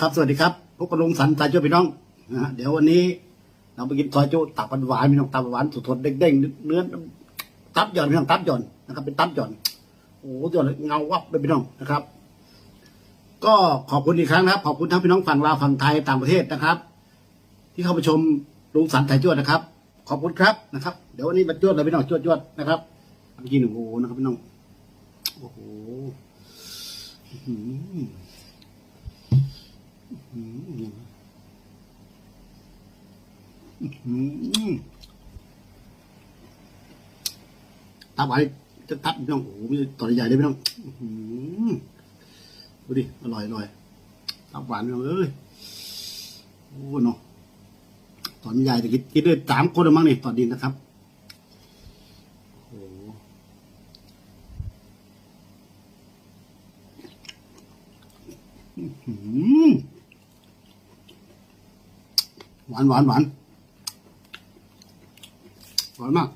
ครับ สวัสดีครับพบกับลุงสันสายช่วยพี่น้องนะฮะเดี๋ยววันนี้ เราไปกินซอยจุตับหวานพี่น้องตับหวานสดๆเด้งๆเนื้อตับหย่อนพี่น้องตับหย่อนนะครับ เป็นตับหย่อนโอ้โหหย่อนเงาวับเลยพี่น้องนะครับ ก็ขอบคุณอีกครั้งนะครับ ขอบคุณทั้งพี่น้องฝั่งลาวฝั่งไทยต่างประเทศนะครับ ที่เข้ามาชมลุงสันสายจวดนะครับ ขอบคุณครับนะครับ เดี๋ยววันนี้มาจวดเลยพี่น้องจวดจวดนะครับกินโอ้โหนะครับพี่น้องโอ้โห อืมตับไว้จะตับพี่น้องโอ้โหมีตอใหญ่เลยพี่น้องดูดิ อร่อยอร่อยตับหวานพี่น้องเอ้ย โอ้เนาะตอนใหญ่แต่กินกินได้สามคนแล้วมั้งนี่ตอนนี้นะครับโอ้โหอื้อหือหวานหวานหวานหวานมาก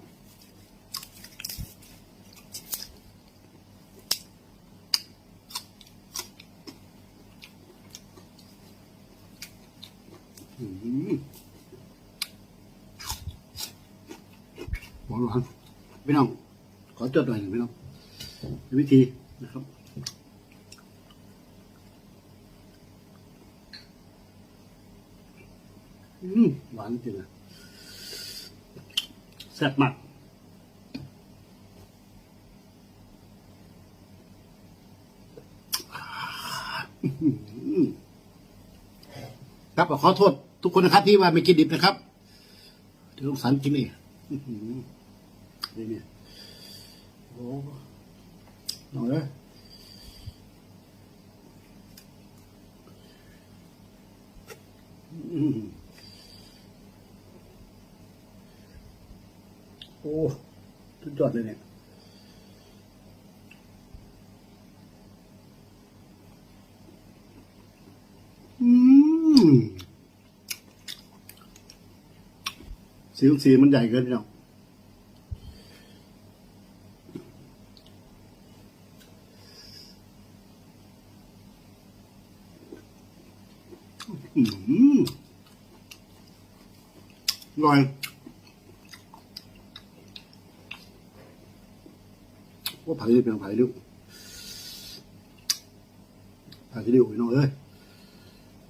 อื้อหือหวานหวานพี่น้องขอจดหน่อยหนึ่งพี่น้องวิธีนะครับ อืมหวานจริงอะแซ่บมากครับขอโทษ ทุกคนนะครับ ที่ว่าไม่กินดิบนะครับที่ต้องสันกินนี่นี่เนี่ยโอ้หน่อยเลยอืม โอ้ สุดยอดเลยเนี่ยอืมสีสีมันใหญ่เกินพี่น้องอืมอร่อย ว่าผักนี่เป็นผักดิ้วผักดิ้วพี่น้องเอ้ย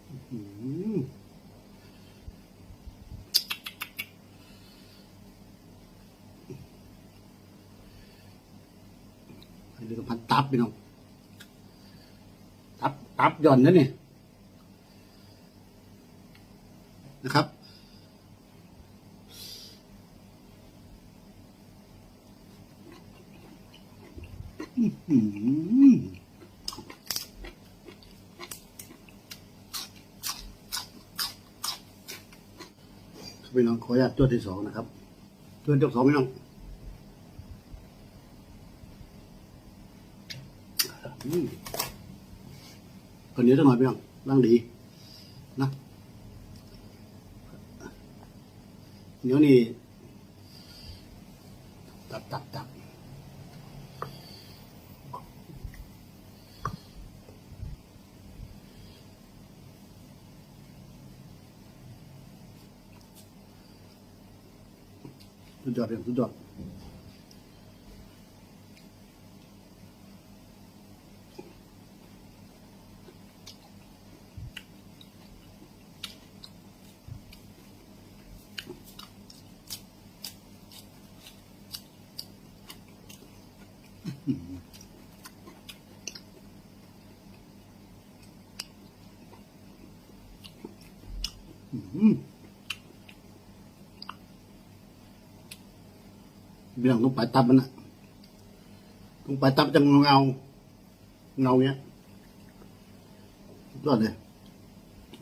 อื้อหืออันนี้ก็พันตับพี่น้องตับตับหย่อนนะเนี่นะครับ พี่น้องขออนุญาตตัวที่สองนะครับตัวที่สองพี่น้องคนนี้ต้องหน่อยพี่น้องร่างดีนะเดี๋ยวนี้ตับตับตับ สุดยอดเลยสุดยอดอื เรื่องต้องไปตับมันนะต้องไปตับจะเงาเงาเงาเนี้ยสุดยอดเลย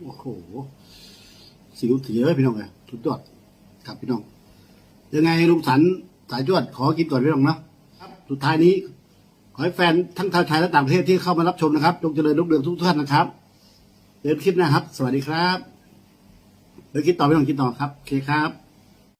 โอ้โหสิวเสียเลยพี่น้องเลยสุดยอดครับพี่น้อง ยังไงลุงสันสายจวดขอกินก่อนพี่น้องนะครับสุดท้ายนี้ ขอให้แฟนทั้งชาวไทยและต่างประเทศที่เข้ามารับชมนะครับจงเจริญรุ่งเรืองทุกท่านนะครับเดินคลิปนะครับ สวัสดีครับเดินคลิปต่อพี่น้องคลิปต่อครับโอเคครับ